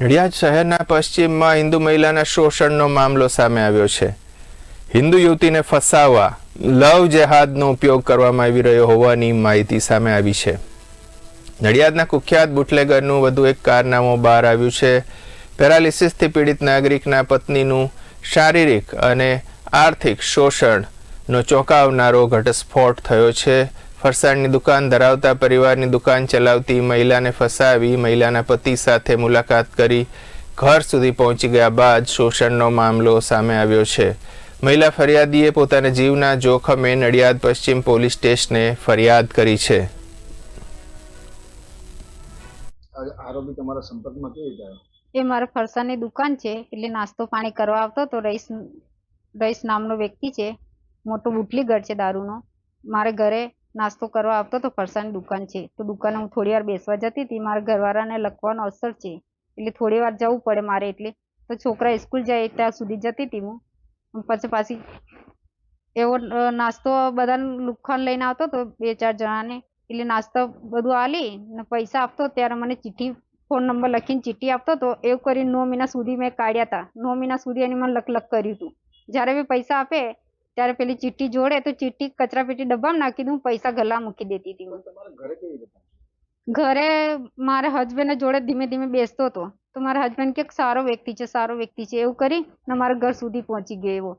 નડિયાદ શહેરના પશ્ચિમમાં હિન્દુ મહિલાના શોષણનો મામલો સામે આવ્યો છે. હિન્દુ યુવતીને ફસાવવા, લવ જેહાદનો ઉપયોગ કરવામાં આવી રહ્યો હોવાની માહિતી સામે આવી છે. નડિયાદના કુખ્યાત બુટલેગરનું વધુ એક કારનામું બહાર આવ્યું છે. પેરાલિસિસથી પીડિત નાગરિકના પત્નીનું શારીરિક અને આર્થિક શોષણનો ચોંકાવનારો ઘટસ્ફોટ થયો છે. ફરસાણની દુકાન ધરાવતા પરિવારની દુકાન ચલાવતી મહિલાને ફસાવી મહિલાના પતિ સાથે મુલાકાત કરી ઘર સુધી પહોંચી ગયા બાદ શોષણનો મામલો સામે આવ્યો છે. મહિલા ફરિયાદીએ પોતાના જીવના જોખમે નડિયાદ પશ્ચિમ પોલીસ સ્ટેશને ફરિયાદ કરી છે. આરોપી તમારા સંપર્કમાં કેવી રીતે એ મારે ફરસાણની દુકાન છે એટલે નાસ્તો પાણી કરવા આવતો તો રઈસ રઈસ નામનો વ્યક્તિ છે. મોટો બુટલીગર છે દારૂનો. મારે ઘરે નાસ્તો કરવા આવતો તો ફરસાણની દુકાન છે. તો દુકાને હું થોડી વાર બેસવા જતી હતી. મારા ઘરવાળાને લખવાનો અસર છે. એટલે થોડી વાર જવું પડે મારે એટલે. તો છોકરા સ્કૂલ જાય ત્યાં સુધી જતી હતી હું. પછી પાછી એવો નાસ્તો બધા લુખાન લઈને આવતો તો બે ચાર જણાને. એટલે નાસ્તો બધું આલી ને પૈસા આપતો. ત્યારે મને ચિઠ્ઠી, ફોન નંબર લખીને ચિઠ્ઠી આપતો તો એવું કરીને નવ મહિના સુધી મેં કાઢ્યા હતા. નવ મહિના સુધી એની મને લખ લખ કર્યું હતું. જ્યારે બી પૈસા આપે ત્યારે પેલી ચીઠ્ઠી જોડે તો ચિઠ્ઠી કચરાપેટી ડબ્બામાં નાખી દઉં પૈસા ગલા મૂકી દેતી હતી હું? ઘરે મારા હસબન્ડ જોડે ધીમે ધીમે બેસતો હતો. તો મારા હસબન્ડ કે સારો વ્યક્તિ છે સારો વ્યક્તિ છે. એવું કરી ને મારા ઘર સુધી પહોંચી ગયો એવો.